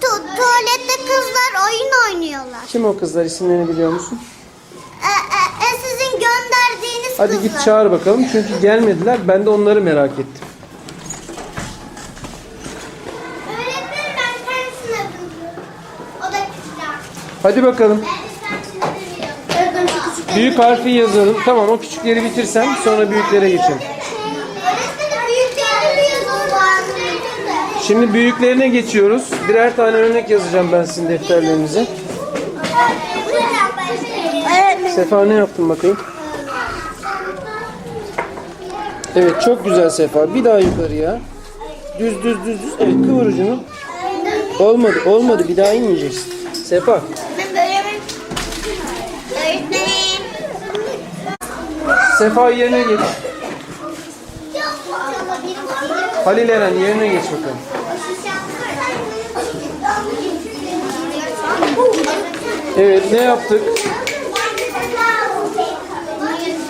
tu- tuvalette kızlar oyun oynuyorlar. Kim o kızlar isimlerini biliyor musun? E, e, e, sizin gönderdiğiniz Hadi kızlar. git çağır bakalım çünkü gelmediler. Ben de onları merak ettim. Öğretmenim ben kendisine yapıyorum. O da küçük. Hadi bakalım. Öğretmenim şu küçük. Büyük harfi yazalım. Tamam o küçükleri bitirsem sonra büyüklere geçelim. Öğretmenim büyüklerini mi yazıyorlar? Şimdi büyüklerine geçiyoruz. Birer tane örnek yazacağım ben sizin defterlerinize. Sefa ne yaptın bakayım? Evet çok güzel Sefa. Bir daha yukarıya. Düz düz düz düz. Evet kıvır. Olmadı olmadı bir daha inmeyeceksin. Sefa. Sefa yerine geç. Halil Eren yerine geç bakalım. Evet ne yaptık?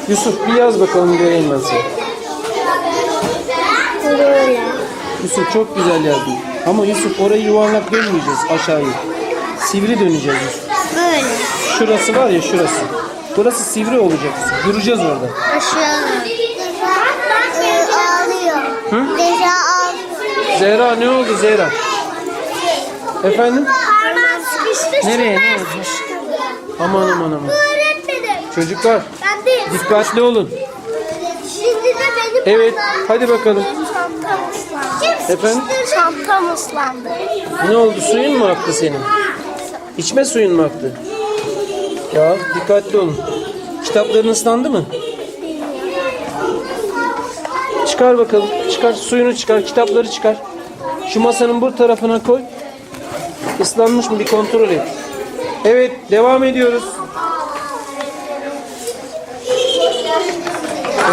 Yusuf bir yaz bakalım göreyim ben seni. Yusuf çok güzel yazdın. Ama Yusuf orayı yuvarlak dönmeyeceğiz aşağıya. Sivri döneceğiz Yusuf. Böyle. Şurası var ya şurası. Burası sivri olacak Yusuf. Duracağız orada. Aşağı. Ee, ağlıyor. Hı? Deja ağlıyor. Zehra ne oldu Zehra? Efendim? Parmağım sıkıştı. Nereye, ne oldu? Aman aman aman. Öğretmenim. Çocuklar Ben dikkatli olun. Şimdi de benim Evet hadi bakalım. Çantam ıslandı. Efendim? Çantam ıslandı. Ne oldu suyun mu aktı senin? İçme suyun mu aktı? Ya dikkatli olun. Kitapların ıslandı mı? Çıkar bakalım. Çıkar suyunu çıkar. Kitapları çıkar. Şu masanın bu tarafına koy. Islanmış mı bir kontrol et. Evet devam ediyoruz.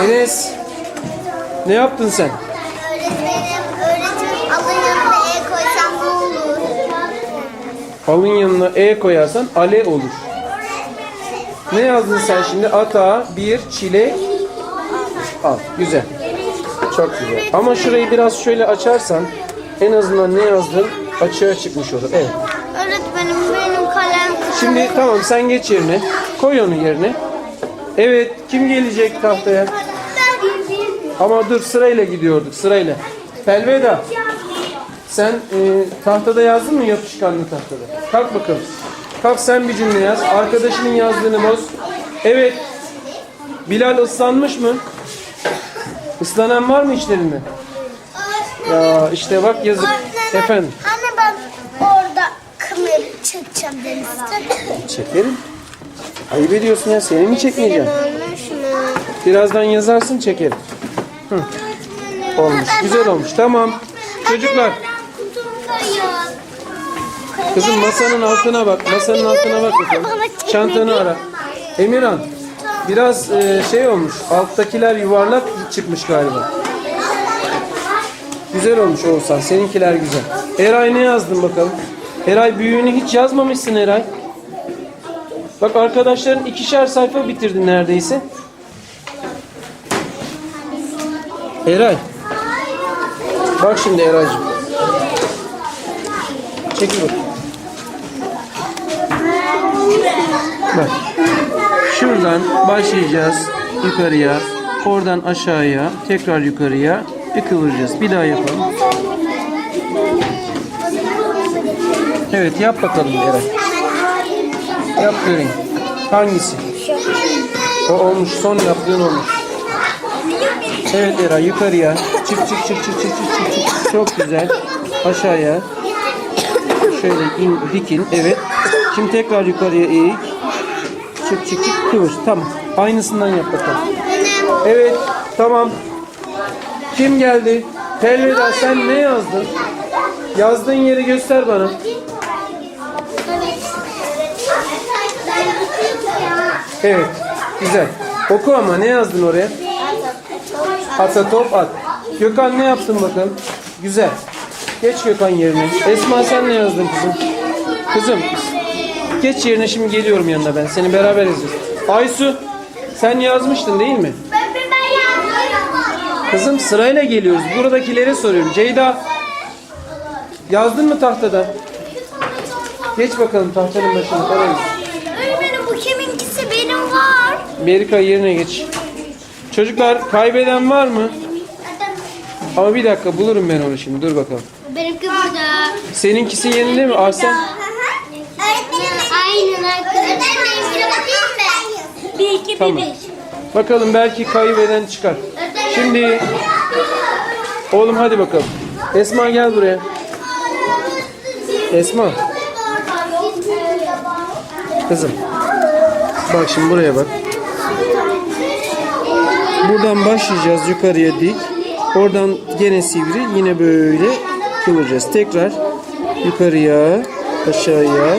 Enes. Ne yaptın sen? Öğretmenim, öğretmenim alın yanına E koysam olur? Alın yanına E koyarsan ale olur. Ne yazdın sen şimdi? Ata, bir, çile, al. Güzel. Çok güzel. Ama şurayı biraz şöyle açarsan en azından ne yazdın açığa çıkmış olur. Evet. Öğretmenim benim kalem Şimdi tamam sen geç yerine. Koy onu yerine. Evet. Kim gelecek tahtaya? Ama dur sırayla gidiyorduk sırayla. Pelveda. Sen e, tahtada yazdın mı yapışkanlı tahtada? Kalk bakalım. Kalk sen bir cümle yaz. Arkadaşının yazdığını boz. Evet. Bilal ıslanmış mı? Islanan var mı içlerinde? Ya işte bak yazık. Efendim. Çekerim. Ayıp ediyorsun ya. Seni mi çekmeyeceğim? Birazdan yazarsın çekerim. Hı. Olmuş. Güzel olmuş. Tamam. Çocuklar. Kızım masanın altına bak. Masanın altına bak bakalım. Çantanı ara. Emirhan. Biraz e, şey olmuş. Alttakiler yuvarlak çıkmış galiba. Güzel olmuş Oğuzhan. Seninkiler güzel. Eray ne yazdın bakalım? Eray büyüğünü hiç yazmamışsın Eray. Bak arkadaşların ikişer sayfa bitirdi neredeyse. Eray. Bak şimdi Eraycığım. Çekil bak. Bak. Şuradan başlayacağız yukarıya. Oradan aşağıya. Tekrar yukarıya. Bir kıvıracağız. Bir daha yapalım. Evet yap bakalım Eray. Yap göreyim. Hangisi? O olmuş. Son yaptığın olmuş. Evet Eray yukarıya. Çık çık çık çık çık çık çık çık. Çok güzel. Aşağıya. Şöyle in, dikin. Evet. Şimdi tekrar yukarıya eğik. Çık çık çık kıvır. Tamam. Aynısından yap bakalım. Evet. Tamam. Kim geldi? Telveda sen ne yazdın? Yazdığın yeri göster bana. Evet. Güzel. Oku ama ne yazdın oraya? Ata top at. Gökhan ne yaptın bakalım? Güzel. Geç Gökhan yerine. Esma sen ne yazdın kızım? Kızım. Geç yerine şimdi geliyorum yanına ben. Seni beraber yazacağız. Aysu sen yazmıştın değil mi? Kızım sırayla geliyoruz. Buradakilere soruyorum. Ceyda yazdın mı tahtada? Geç bakalım tahtanın başına Karayüz. Berika yerine geç. Çocuklar kaybeden var mı? Ama bir dakika bulurum ben onu şimdi. Dur bakalım. Benimki burada. Seninkisi yerinde mi Arsen? Öğretmenim aynen arkadaşlar. Bir iki bir Tamam. Bakalım belki kaybeden çıkar. Şimdi oğlum hadi bakalım. Esma gel buraya. Esma kızım. Bak şimdi buraya bak. Buradan başlayacağız yukarıya dik. Oradan gene sivri yine böyle kıvıracağız. Tekrar yukarıya, aşağıya,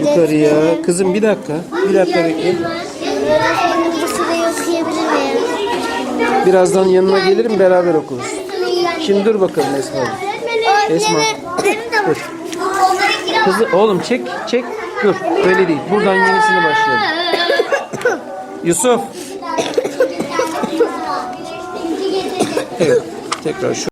yukarıya. Kızım bir dakika. Bir dakika bekle. Birazdan yanına gelirim beraber okuruz. Şimdi dur bakalım Esma. Esma. Var. Kızı oğlum çek çek. Dur öyle değil. Buradan yenisini başlayalım. Yusuf. Evet. Tekrar şu